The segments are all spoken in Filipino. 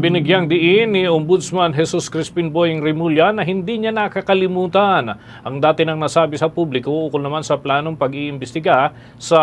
Binigyang diin ni Ombudsman Jesus Crispin Boying Remulla na hindi niya nakakalimutan ang dati nang nasabi sa publiko ukol naman sa planong pag-iimbestiga sa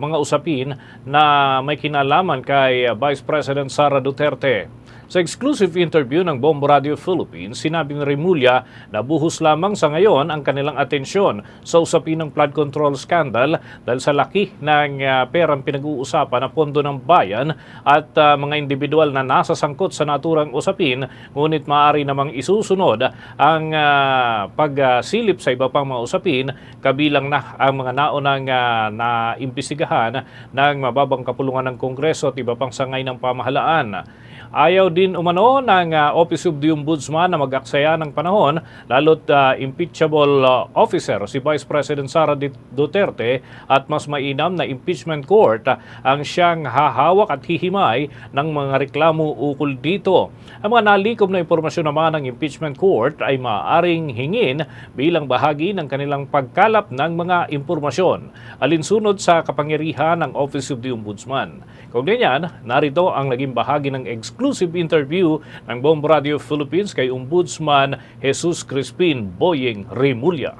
mga usapin na may kinalaman kay Vice President Sara Duterte. Sa exclusive interview ng Bombo Radio Philippines, sinabi ni Remulla na buhos lamang sa ngayon ang kanilang atensyon sa usapin ng flood control scandal dahil sa laki ng ah, perang pinag-uusapan na pondo ng bayan at ah, mga individual na nasa sangkot sa naturang usapin ngunit maaari namang isusunod ang ah, pagsilip sa iba pang mga usapin kabilang na ang mga naunang ah, na imbestigahan ng mababang kapulungan ng Kongreso at iba pang sangay ng pamahalaan. Ayaw din umano ng uh, Office of the Ombudsman na mag-aksaya ng panahon lalo't uh, impeachable uh, officer si Vice President Sara Duterte at mas mainam na impeachment court uh, ang siyang hahawak at hihimay ng mga reklamo ukol dito. Ang mga nalikom na impormasyon naman ng impeachment court ay maaaring hingin bilang bahagi ng kanilang pagkalap ng mga impormasyon alinsunod sa kapangyarihan ng Office of the Ombudsman. Kung ganyan, narito ang naging bahagi ng exclusive interview ng Bombo Radio Philippines kay Ombudsman Jesus Crispin Boyeng Remulla.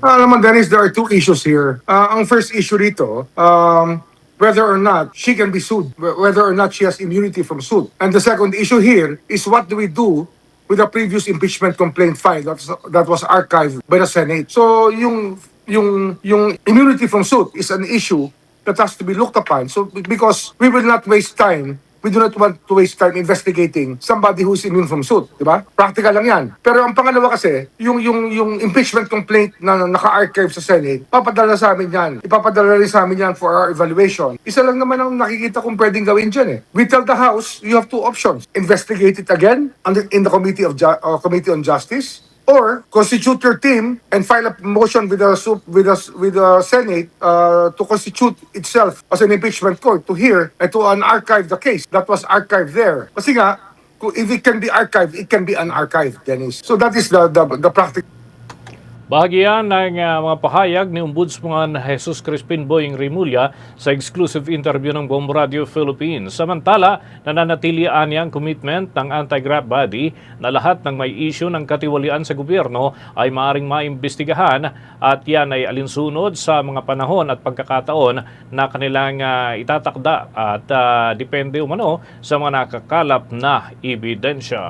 Ah, naman, Dennis, there are two issues here. Ah, ang first issue rito, um, whether or not she can be sued, wh- whether or not she has immunity from suit. And the second issue here is what do we do with the previous impeachment complaint file that that was archived by the Senate. So yung yung yung immunity from suit is an issue that has to be looked upon. So because we will not waste time we do not want to waste time investigating somebody who's immune from suit, di ba? Practical lang yan. Pero ang pangalawa kasi, yung, yung, yung impeachment complaint na naka-archive sa Senate, papadala sa amin yan. Ipapadala rin sa amin yan for our evaluation. Isa lang naman ang nakikita kong pwedeng gawin dyan eh. We tell the House, you have two options. Investigate it again in the Committee, of Ju- uh, Committee on Justice or constitute your team and file a motion with the with the with the Senate uh, to constitute itself as an impeachment court to hear and to unarchive the case that was archived there. Kasi nga, if it can be archived, it can be unarchived, Dennis. So that is the the, the practical Bahagi yan ng uh, mga pahayag ni Ombudsman Jesus Crispin Boyeng Remulla sa exclusive interview ng Bombo Radio Philippines. Samantala, nananatilian niyang commitment ng anti-graft body na lahat ng may issue ng katiwalian sa gobyerno ay maaring maimbestigahan at yan ay alinsunod sa mga panahon at pagkakataon na kanilang uh, itatakda at uh, depende umano sa mga nakakalap na ebidensya.